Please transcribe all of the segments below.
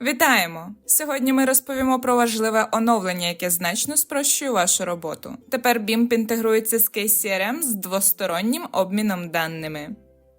Вітаємо! Сьогодні ми розповімо про важливе оновлення, яке значно спрощує вашу роботу. Тепер BIMP інтегрується з KCRM з двостороннім обміном даними.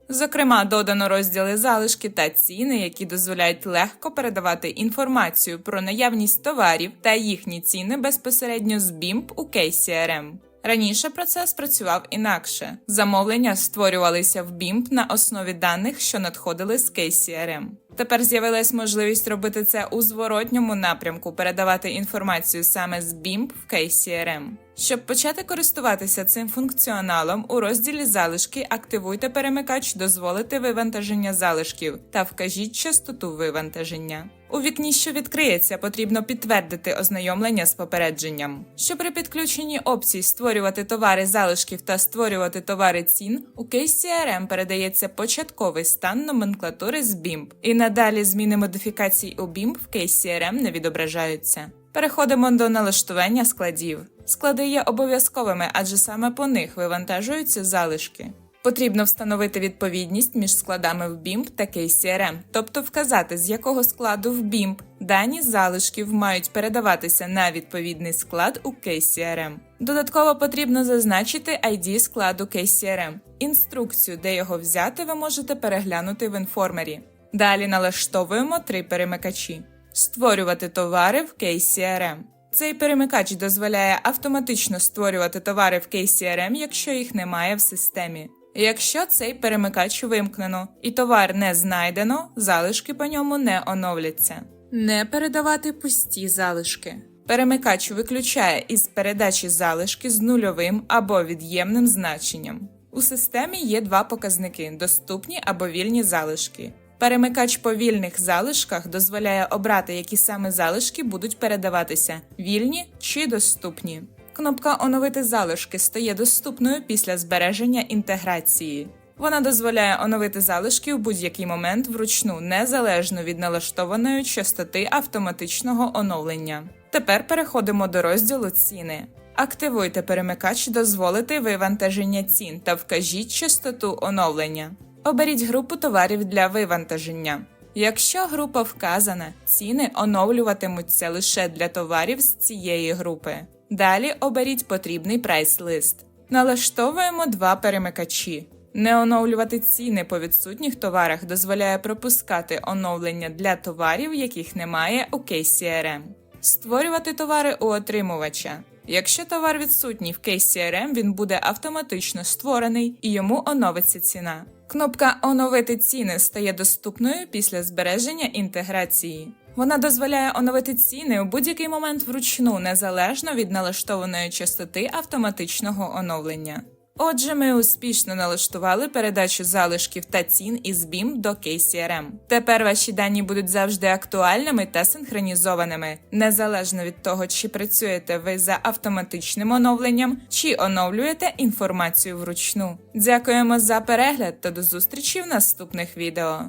Зокрема, додано розділи залишки та ціни, які дозволяють легко передавати інформацію про наявність товарів та їхні ціни безпосередньо з BIMP у KCRM. Раніше процес працював інакше. Замовлення створювалися в BIMP на основі даних, що надходили з KCRM. Тепер з'явилась можливість робити це у зворотньому напрямку, передавати інформацію саме з BIMP в KCRM. Щоб почати користуватися цим функціоналом, у розділі залишки активуйте перемикач Дозволити вивантаження залишків та вкажіть частоту вивантаження. У вікні, що відкриється, потрібно підтвердити ознайомлення з попередженням. Що при підключенні опцій створювати товари залишків та створювати товари цін, у KCRM передається початковий стан номенклатури з BIMP, і надалі зміни модифікацій у BIMP в KCRM не відображаються. Переходимо до налаштування складів. Склади є обов'язковими, адже саме по них вивантажуються залишки. Потрібно встановити відповідність між складами в BIMP та KCRM, тобто вказати, з якого складу в BIMP дані залишків мають передаватися на відповідний склад у KCRM. Додатково потрібно зазначити ID складу KCRM. Інструкцію, де його взяти, ви можете переглянути в інформері. Далі налаштовуємо три перемикачі. Створювати товари в KCRM. Цей перемикач дозволяє автоматично створювати товари в KCRM, якщо їх немає в системі. Якщо цей перемикач вимкнено і товар не знайдено, залишки по ньому не оновляться. Не передавати пусті залишки. Перемикач виключає із передачі залишки з нульовим або від'ємним значенням. У системі є два показники доступні або вільні залишки. Перемикач по вільних залишках дозволяє обрати, які саме залишки будуть передаватися вільні чи доступні. Кнопка Оновити залишки стає доступною після збереження інтеграції. Вона дозволяє оновити залишки у будь-який момент вручну, незалежно від налаштованої частоти автоматичного оновлення. Тепер переходимо до розділу ціни. Активуйте перемикач Дозволити вивантаження цін та вкажіть частоту оновлення. Оберіть групу товарів для вивантаження. Якщо група вказана, ціни оновлюватимуться лише для товарів з цієї групи. Далі оберіть потрібний прайс-лист. Налаштовуємо два перемикачі. Не оновлювати ціни по відсутніх товарах дозволяє пропускати оновлення для товарів, яких немає у KCRM. Створювати товари у отримувача. Якщо товар відсутній в KCRM, він буде автоматично створений і йому оновиться ціна. Кнопка Оновити ціни стає доступною після збереження інтеграції. Вона дозволяє оновити ціни у будь-який момент вручну, незалежно від налаштованої частоти автоматичного оновлення. Отже, ми успішно налаштували передачу залишків та цін із BIM до KCRM. Тепер ваші дані будуть завжди актуальними та синхронізованими, незалежно від того, чи працюєте ви за автоматичним оновленням, чи оновлюєте інформацію вручну. Дякуємо за перегляд та до зустрічі в наступних відео.